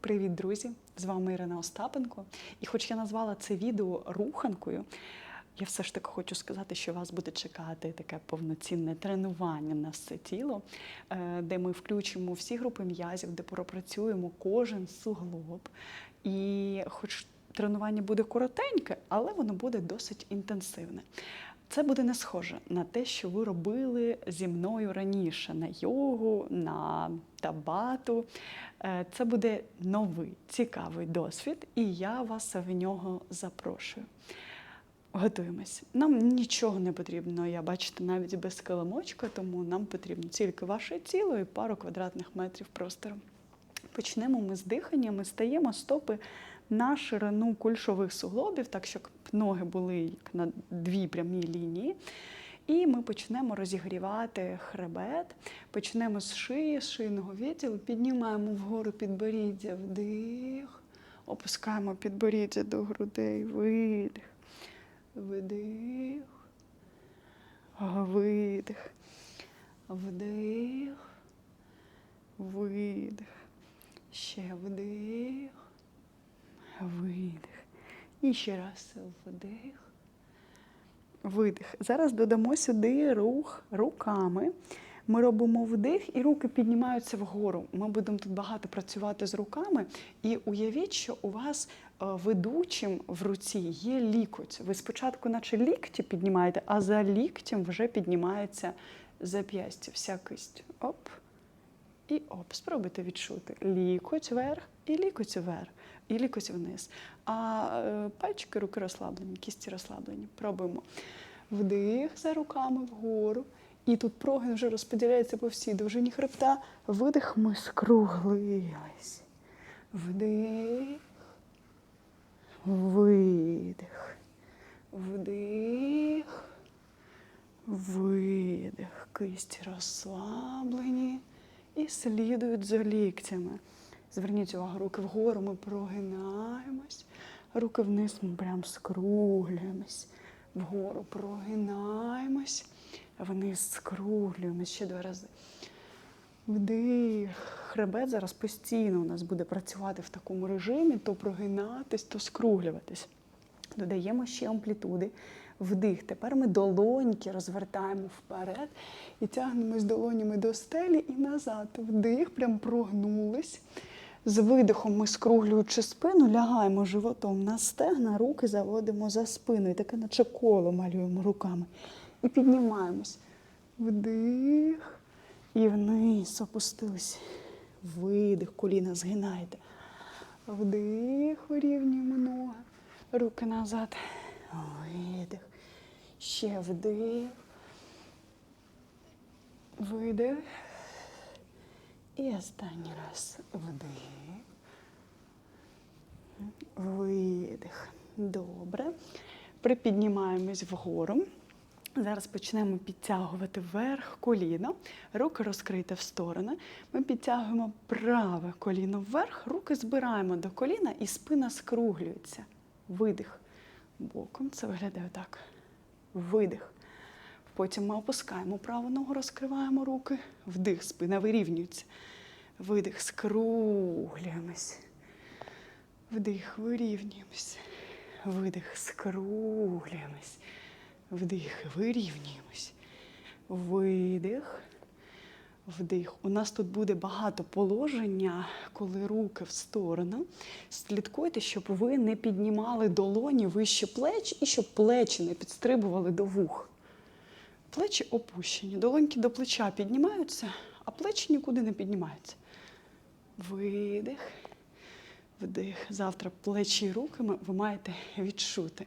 Привіт, друзі! З вами Ірина Остапенко. І хоч я назвала це відео руханкою, я все ж таки хочу сказати, що вас буде чекати таке повноцінне тренування на все тіло, е, де ми включимо всі групи м'язів, де пропрацюємо кожен суглоб. І хоч тренування буде коротеньке, але воно буде досить інтенсивне. Це буде не схоже на те, що ви робили зі мною раніше на йогу, на табату. Е, Це буде новий цікавий досвід, і я вас в нього запрошую. Готуємось. Нам нічого не потрібно, я бачите, навіть без килимочка, тому нам потрібно тільки ваше тіло і пару квадратних метрів простору. Почнемо ми з дихання, ми стаємо стопи на ширину кульшових суглобів, так щоб ноги були як на дві прямі лінії. І ми почнемо розігрівати хребет, почнемо з шиї, з шийного відділу, піднімаємо вгору підборіддя, вдих, опускаємо підборіддя до грудей, видих, вдих, видих, вдих, видих, ще вдих, видих. І ще раз вдих. Видих. Зараз додамо сюди рух руками. Ми робимо вдих, і руки піднімаються вгору. Ми будемо тут багато працювати з руками. І уявіть, що у вас е, ведучим в руці є лікоть. Ви спочатку, наче лікті піднімаєте, а за ліктем вже піднімається зап'ястя, вся кисть. Оп. І оп, спробуйте відчути. Лікоть вверх і лікоть вверх, і лікоть вниз. А е, пальчики руки розслаблені, кісті розслаблені. Пробуємо. Вдих за руками вгору. І тут прогин вже розподіляється по всій довжині хребта. Видих, ми скруглились. Вдих. Видих. Вдих. Видих. Кисті розслаблені і слідують за ліктями. Зверніть увагу, руки вгору, ми прогинаємось, руки вниз ми прям скруглюємось. Вгору прогинаємось, вниз скруглюємось ще два рази. Вдих. Хребет зараз постійно у нас буде працювати в такому режимі, то прогинатись, то скруглюватись. Додаємо ще амплітуди. Вдих. Тепер ми долоньки розвертаємо вперед і тягнемось долонями до стелі і назад. Вдих, прям прогнулись. З видихом ми, скруглюючи спину, лягаємо животом на стегна, руки заводимо за спину. І таке наче коло малюємо руками. І піднімаємось. Вдих. І вниз опустились. Видих, коліна згинаєте. Вдих, вирівнюємо ноги. Руки назад. Видих. Ще вдих. Видих. І останній раз вдих. Видих. Добре. Припіднімаємось вгору. Зараз почнемо підтягувати вверх коліно, руки розкрийте в сторони. Ми підтягуємо праве коліно вверх, руки збираємо до коліна і спина скруглюється. Видих. Боком це виглядає так. Видих. Потім ми опускаємо праву ногу, розкриваємо руки. Вдих, спина вирівнюється. Видих, скруглюємось. Вдих, вирівнюємось. Видих, скруглюємось. Вдих, вирівнюємось. Видих. Вдих. У нас тут буде багато положення, коли руки в сторону. Слідкуйте, щоб ви не піднімали долоні вище плеч і щоб плечі не підстрибували до вух. Плечі опущені, долоньки до плеча піднімаються, а плечі нікуди не піднімаються. Видих, вдих. Завтра плечі і руки ви маєте відчути.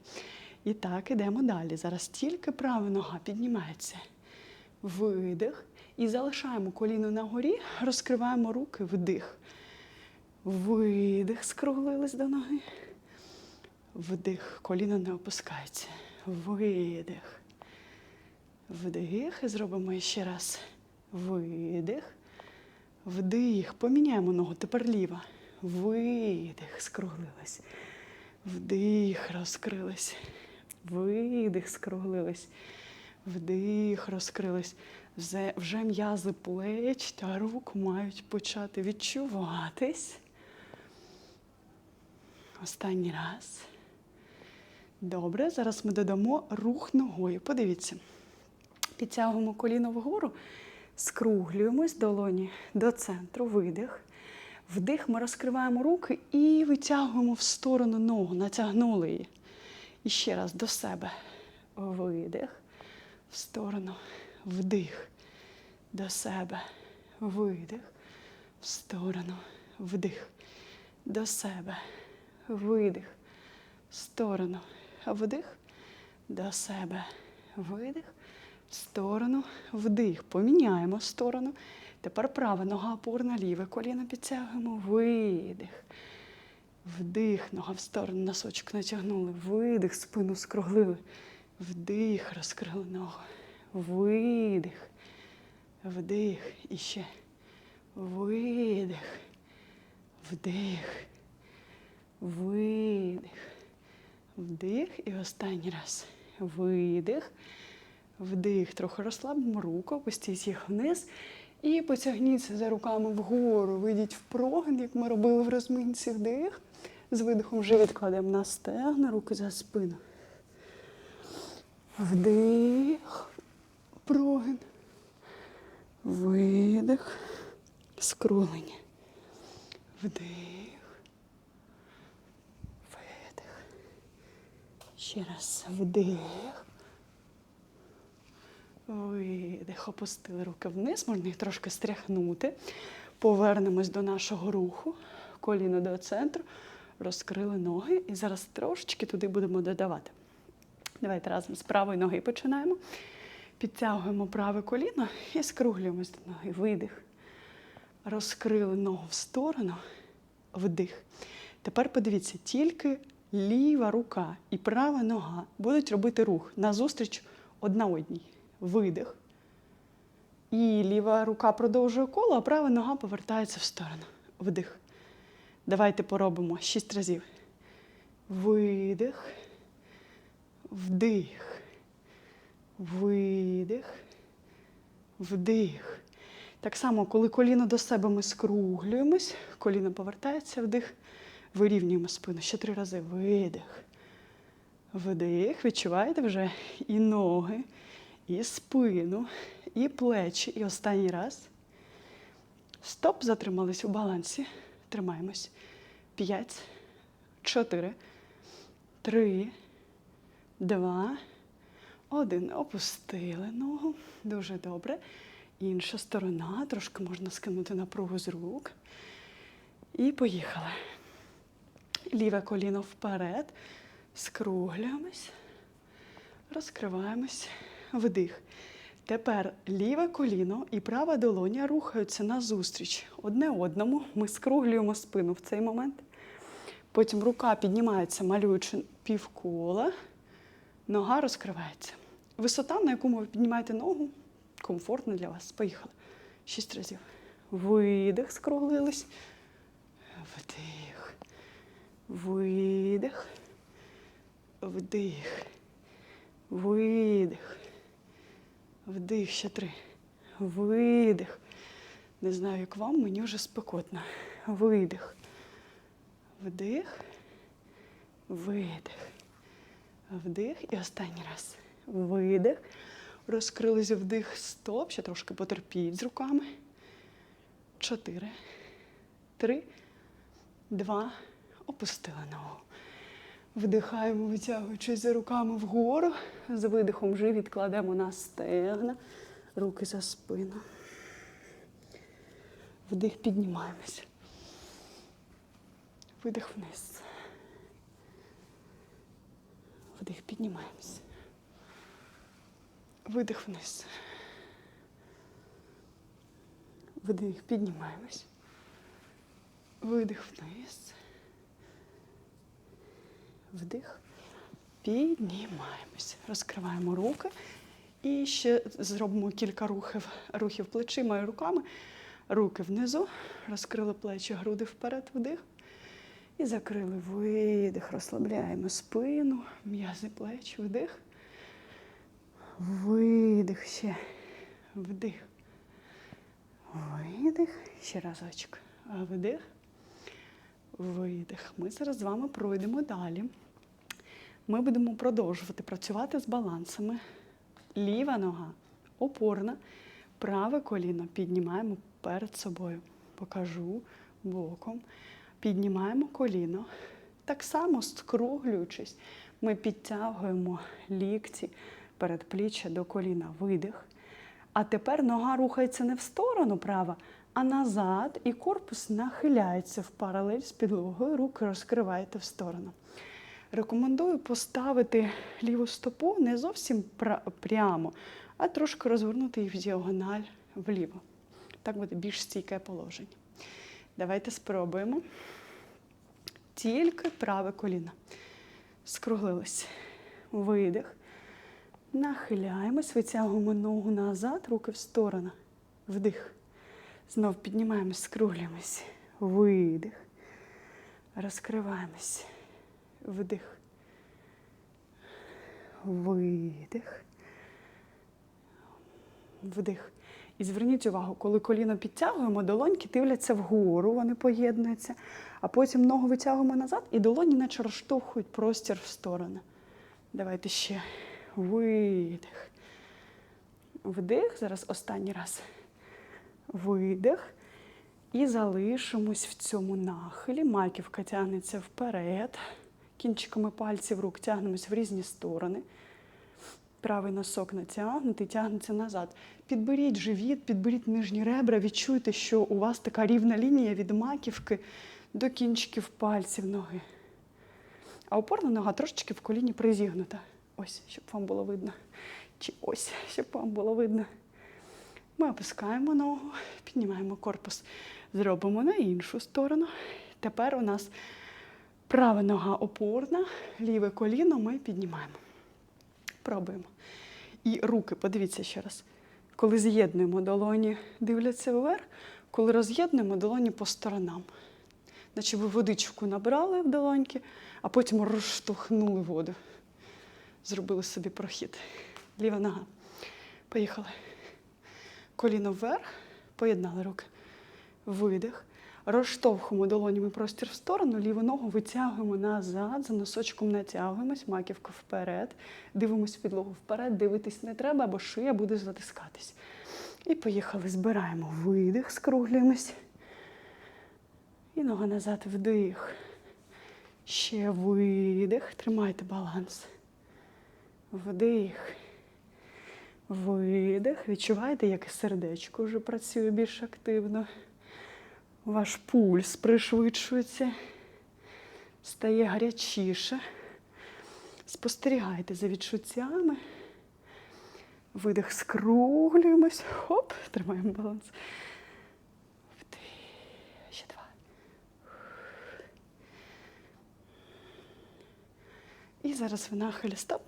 І так, ідемо далі. Зараз тільки права нога піднімається. Видих. І залишаємо коліно на горі, розкриваємо руки, вдих. Видих, скруглились до ноги. Вдих, коліно не опускається. Видих. Вдих. І зробимо ще раз. Видих. Вдих. Поміняємо ногу. Тепер ліва. Видих. Скруглилась. Вдих, розкрилась. Видих, скруглились. Вдих, розкрились. Вже, вже м'язи плеч та рук мають почати відчуватись. Останній раз. Добре, зараз ми додамо рух ногою. Подивіться. Підтягуємо коліно вгору, скруглюємось долоні до центру, видих. Вдих, ми розкриваємо руки і витягуємо в сторону ногу, натягнули її. І ще раз до себе. Видих, в сторону, вдих, до себе, видих, в сторону, вдих, до себе, видих, в сторону, вдих, до себе, видих, сторону, вдих. Поміняємо сторону. Тепер права нога опорна, ліве коліно підтягуємо, видих. Вдих, нога в сторону, носочок натягнули, видих, спину скруглили. Вдих, розкрили ногу. Видих. Вдих. І ще. Видих. Вдих. Видих. Вдих. І останній раз. Видих. Вдих. Трохи розслабимо руку, опустіть їх вниз. І потягніться за руками вгору. Вийдіть в прогин, як ми робили в розминці вдих. З видихом вже відкладемо на стегна, руки за спину. Вдих, прогин, видих, скрулення. Вдих, видих. Ще раз вдих. Видих, опустили руки вниз, можна їх трошки стряхнути. Повернемось до нашого руху, коліно до центру, розкрили ноги і зараз трошечки туди будемо додавати. Давайте разом з правої ноги починаємо. Підтягуємо праве коліно і скруглюємось до ноги. Видих. Розкрили ногу в сторону, вдих. Тепер подивіться, тільки ліва рука і права нога будуть робити рух назустріч одна одній. Видих. І ліва рука продовжує коло, а права нога повертається в сторону. Вдих. Давайте поробимо шість разів. Видих. Вдих. Видих. Вдих. Так само, коли коліно до себе ми скруглюємось, коліно повертається, вдих, вирівнюємо спину. Ще три рази. Видих. Вдих. Відчуваєте вже і ноги, і спину, і плечі. І останній раз. Стоп, затримались у балансі. Тримаємось. П'ять, чотири, три, два, один. Опустили ногу. Дуже добре. Інша сторона. Трошки можна скинути напругу з рук. І поїхали. Ліве коліно вперед. Скруглюємось. Розкриваємось. Вдих. Тепер ліве коліно і права долоня рухаються назустріч одне одному. Ми скруглюємо спину в цей момент. Потім рука піднімається, малюючи півкола. Нога розкривається. Висота, на яку ви піднімаєте ногу, комфортна для вас. Поїхали. Шість разів. Видих, скруглились. Вдих. Видих. Вдих. Видих. Вдих, ще три. Видих. Не знаю, як вам, мені вже спекотно. Видих. Вдих. Видих. Вдих. І останній раз. Видих. Розкрились вдих. Стоп. Ще трошки потерпіть з руками. Чотири. Три. Два. Опустили ногу. Вдихаємо, витягуючись за руками вгору. З видихом живіт кладемо на стегна, руки за спину. Вдих, піднімаємося. Видих вниз. Вдих, піднімаємося. Видих вниз. Вдих, піднімаємось. Видих вниз. Вдих. Піднімаємось. Розкриваємо руки. І ще зробимо кілька рухів, рухів плечима і руками. Руки внизу. Розкрили плечі, груди вперед, вдих. І закрили видих. Розслабляємо спину, м'язи плеч, вдих. Видих ще. Вдих. Видих. Ще разочок. Вдих. Видих. Ми зараз з вами пройдемо далі. Ми будемо продовжувати працювати з балансами. Ліва нога опорна, праве коліно піднімаємо перед собою. Покажу боком. Піднімаємо коліно. Так само скруглюючись, ми підтягуємо лікті передпліччя до коліна. Видих. А тепер нога рухається не в сторону права, а назад, і корпус нахиляється в паралель з підлогою, руки розкриваєте в сторону. Рекомендую поставити ліву стопу не зовсім прямо, а трошки розвернути їх в діагональ вліво. Так буде більш стійке положення. Давайте спробуємо. Тільки праве коліно. Скруглились. Видих. Нахиляємось, витягуємо ногу назад, руки в сторону. Вдих. Знов піднімаємось, скруглюємось. Видих. Розкриваємось. Вдих. Видих. Вдих. І зверніть увагу, коли коліно підтягуємо, долоньки дивляться вгору, вони поєднуються, а потім ногу витягуємо назад, і долоні наче розштовхують простір в сторони. Давайте ще. Видих. Вдих. Зараз останній раз. Видих. І залишимось в цьому нахилі. Маківка тягнеться вперед. Кінчиками пальців рук тягнемось в різні сторони. Правий носок натягнутий, тягнеться назад. Підберіть живіт, підберіть нижні ребра, відчуйте, що у вас така рівна лінія від маківки до кінчиків пальців ноги. А опорна нога трошечки в коліні призігнута. Ось, щоб вам було видно. Чи ось, щоб вам було видно. Ми опускаємо ногу, піднімаємо корпус, зробимо на іншу сторону. Тепер у нас права нога опорна, ліве коліно ми піднімаємо. Пробуємо. І руки, подивіться ще раз. Коли з'єднуємо долоні, дивляться вверх, коли роз'єднуємо долоні по сторонам. Наче ви водичку набрали в долоньки, а потім розштовхнули воду. Зробили собі прохід. Ліва нога. Поїхали. Коліно вверх, поєднали руки. Видих. Розштовхуємо долонями простір в сторону, ліву ногу витягуємо назад, за носочком натягуємось, маківка вперед, дивимось підлогу вперед, дивитись не треба, бо шия буде затискатись. І поїхали, збираємо видих, скруглюємось. І нога назад вдих. Ще видих. Тримайте баланс. Вдих. Видих. Відчуваєте, як сердечко вже працює більш активно. Ваш пульс пришвидшується, стає гарячіше. Спостерігайте за відчуттями. Видих, скруглюємось. Хоп, тримаємо баланс. Ще два. І зараз в нахилі стоп.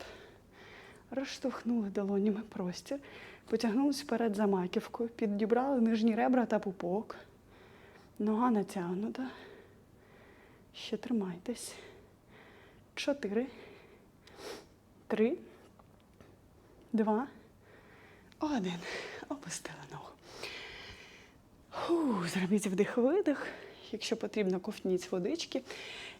Розштовхнули долонями простір, потягнулись вперед за маківкою, підібрали нижні ребра та пупок. Нога натягнута. Ще тримайтесь. Чотири. Три. Два. Один. Опустили ногу. Фу, зробіть вдих-видих. Якщо потрібно, ковтніть водички.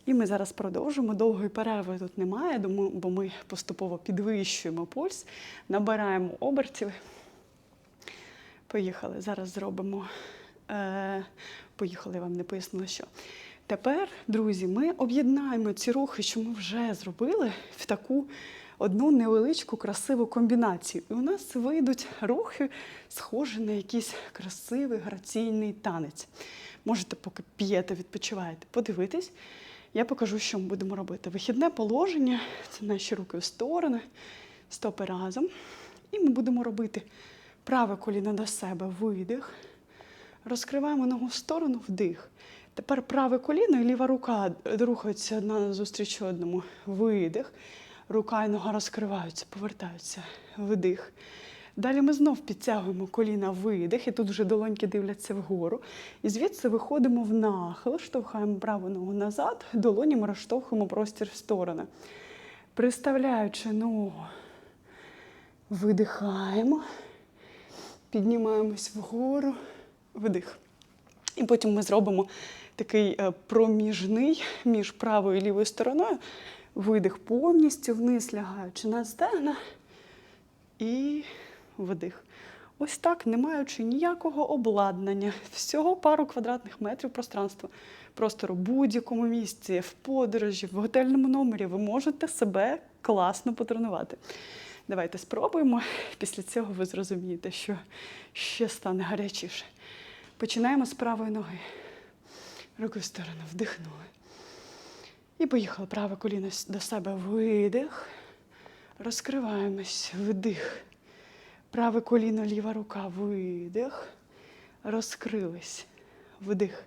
І ми зараз продовжимо. Довгої перерви тут немає, бо ми поступово підвищуємо пульс, набираємо обертів. Поїхали. Зараз зробимо. Е, поїхали, я вам не пояснила, що. Тепер, друзі, ми об'єднаємо ці рухи, що ми вже зробили, в таку одну невеличку красиву комбінацію. І у нас вийдуть рухи, схожі на якийсь красивий граційний танець. Можете, поки п'єте, відпочиваєте, подивитись. Я покажу, що ми будемо робити. Вихідне положення це наші руки в сторони, стопи разом. І ми будемо робити праве коліно до себе, видих. Розкриваємо ногу в сторону, вдих. Тепер праве коліно і ліва рука рухаються одна назустріч одному. Видих. Рука і нога розкриваються, повертаються. Вдих. Далі ми знов підтягуємо коліна видих, і тут вже долоньки дивляться вгору. І звідси виходимо в нахил, штовхаємо праву ногу назад, долонями розштовхуємо простір в сторони. Приставляючи ногу, видихаємо, піднімаємось вгору, вдих. І потім ми зробимо такий е, проміжний між правою і лівою стороною. Видих повністю вниз лягаючи на стегна і вдих. Ось так, не маючи ніякого обладнання, всього пару квадратних метрів пространства, простору в будь-якому місці, в подорожі, в готельному номері, ви можете себе класно потренувати. Давайте спробуємо. Після цього ви зрозумієте, що ще стане гарячіше. Починаємо з правої ноги. Руки в сторону вдихнули. І поїхали. Праве коліно до себе. Видих. Розкриваємось. Вдих. Праве коліно, ліва рука. Видих. Розкрились. Вдих.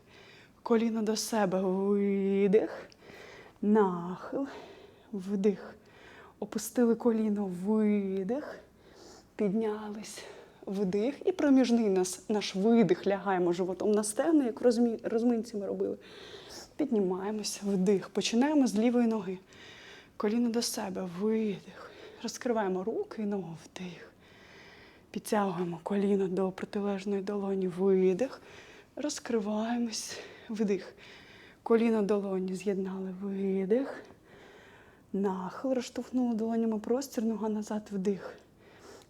Коліно до себе. Видих. Нахил. Вдих. Опустили коліно. Видих. Піднялись. Вдих. І проміжний нас, наш видих лягаємо животом на стегна, як розмі, розминці ми робили. Піднімаємося, вдих. Починаємо з лівої ноги. Коліно до себе, видих. Розкриваємо руки і ногу, вдих. Підтягуємо коліно до протилежної долоні, видих. Розкриваємось, вдих. Коліно долоні з'єднали, видих. Нахил, розштовхнули долонями простір, нога назад, вдих.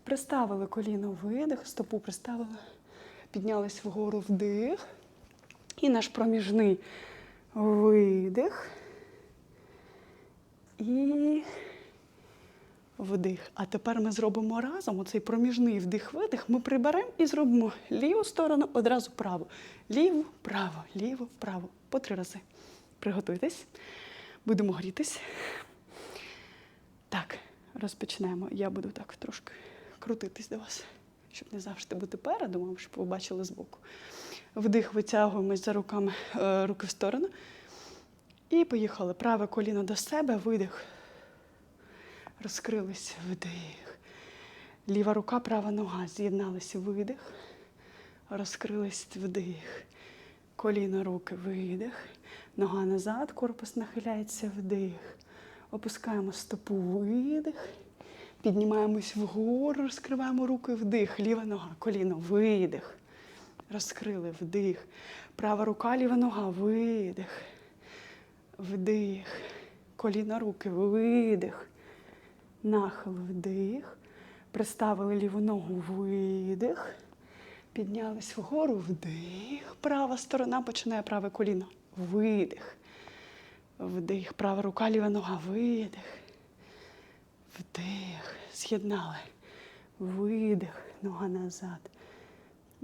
Приставили коліно, видих, стопу приставили, піднялись вгору, вдих. І наш проміжний видих. І вдих. А тепер ми зробимо разом оцей проміжний вдих-видих. Ми приберемо і зробимо ліву сторону, одразу праву. Ліву, право, ліву, право. По три рази. Приготуйтесь. Будемо грітись. Так, розпочнемо. Я буду так трошки крутитись до вас, щоб не завжди бути передом, щоб ви бачили збоку. Вдих, витягуємось за руками, е, руки в сторону. І поїхали. Праве коліно до себе, видих. Розкрились, вдих. Ліва рука, права нога. З'єдналися, видих. Розкрились, вдих. Коліно, руки, видих. Нога назад, корпус нахиляється, вдих. Опускаємо стопу, видих. Піднімаємось вгору, розкриваємо руки, вдих. Ліва нога, коліно, видих. Розкрили, вдих. Права рука, ліва нога, видих. Вдих. Коліна руки, видих. Нахил, вдих. Приставили ліву ногу, видих. Піднялись вгору, вдих. Права сторона починає праве коліно. Видих. Вдих. Права рука, ліва нога, видих. Вдих. З'єднали. Видих. Нога назад.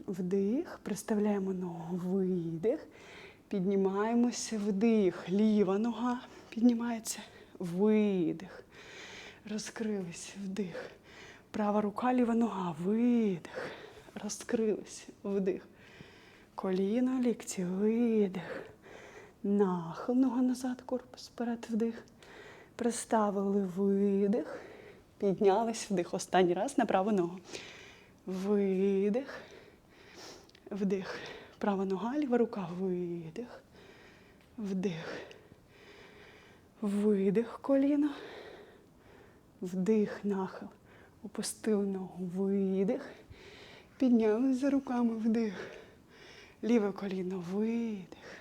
Вдих. Приставляємо ногу. Видих. Піднімаємося. Вдих. Ліва нога піднімається. Видих. Розкрились. Вдих. Права рука, ліва нога. Видих. Розкрились. Вдих. Коліно, лікті. Видих. Нахил. Нога назад. Корпус вперед. Вдих. Приставили видих. Піднялись вдих. Останній раз на праву ногу. Видих. Вдих. Права нога, ліва рука. Видих. Вдих. Видих коліно. Вдих, нахил. Опустили ногу. Видих. Піднялись за руками. Вдих. Ліве коліно. Видих.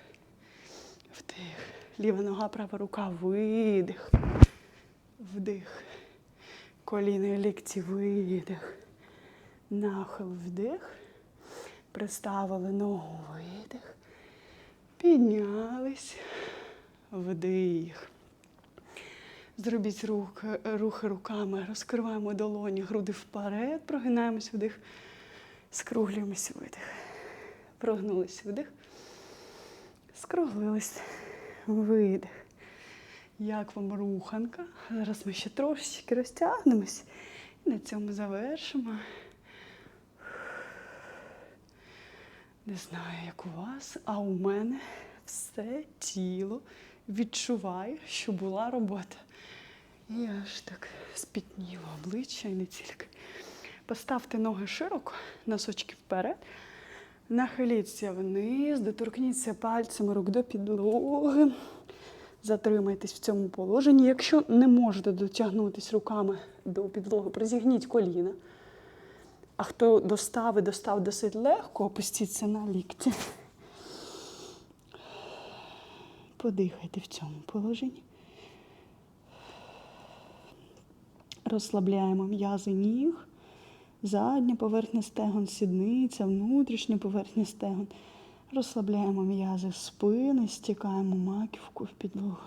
Вдих. Ліва нога, права рука. Видих. Вдих. Коліно і лікті. Видих. Нахил. Вдих. Приставили ногу. Видих. Піднялись. Вдих. Зробіть рух, рухи руками, розкриваємо долоні, груди вперед, прогинаємось вдих, скруглюємось видих. Прогнулись вдих, скруглились, видих. Як вам руханка? Зараз ми ще трошечки розтягнемось і на цьому завершимо. Не знаю, як у вас, а у мене все тіло відчуває, що була робота. І аж так спітніло обличчя і не тільки. Поставте ноги широко, носочки вперед. Нахиліться вниз, доторкніться пальцями рук до підлоги. Затримайтесь в цьому положенні. Якщо не можете дотягнутися руками до підлоги, призігніть коліна. А хто достав і достав досить легко, опустіться на лікті. Подихайте в цьому положенні. Розслабляємо м'язи ніг, задня поверхня стегон, сідниця, внутрішня поверхня стегон. Розслабляємо м'язи спини, стікаємо маківку в підлогу.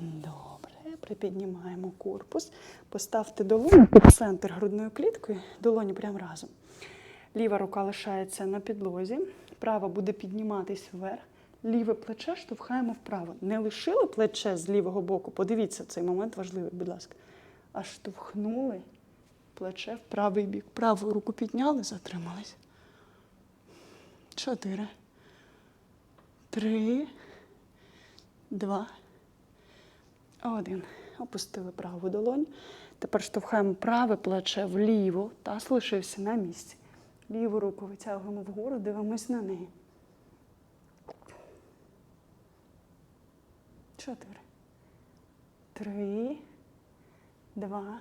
Добре, припіднімаємо корпус. Поставте долоню під центр грудної кліткою, долоні прямо разом. Ліва рука лишається на підлозі, права буде підніматись вверх. Ліве плече штовхаємо вправо. Не лишили плече з лівого боку. Подивіться, цей момент важливий, будь ласка. А штовхнули плече в правий бік. Праву руку підняли, затримались. Чотири. Три. Два. Один. Опустили праву долонь. Тепер штовхаємо праве плече вліво. Таз лишився на місці. Ліву руку витягуємо вгору, дивимось на неї. Чотири. Три. Два.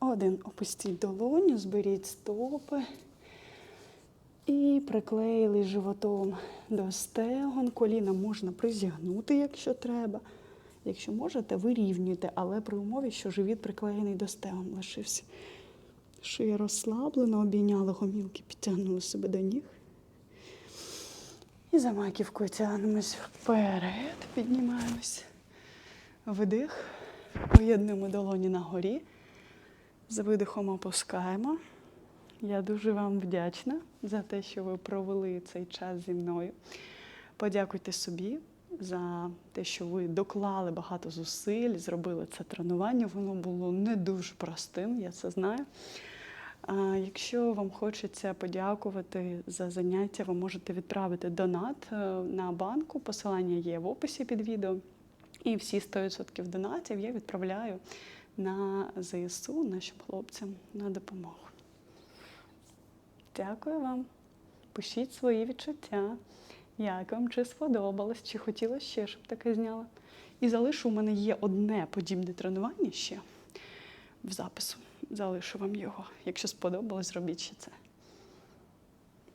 Один. Опустіть долоню, зберіть стопи. І приклеїли животом до стегон. Коліна можна призігнути, якщо треба. Якщо можете, вирівнюйте, але при умові, що живіт приклеєний до стегон лишився. Шия розслаблена, обійняли гомілки, підтягнули себе до ніг. І за маківкою тягнемось вперед, піднімаємось. Вдих. Поєднуємо долоні на горі. З видихом опускаємо. Я дуже вам вдячна за те, що ви провели цей час зі мною. Подякуйте собі за те, що ви доклали багато зусиль, зробили це тренування. Воно було не дуже простим, я це знаю. Якщо вам хочеться подякувати за заняття, ви можете відправити донат е, на банку. Посилання є в описі під відео. І всі 100% донатів я відправляю на ЗСУ, нашим хлопцям на допомогу. Дякую вам. Пишіть свої відчуття. Як вам чи сподобалось, чи хотіла ще, щоб таке зняла. І залишу, у мене є одне подібне тренування ще в запису. Залишу вам його. Якщо сподобалось, зробіть ще це.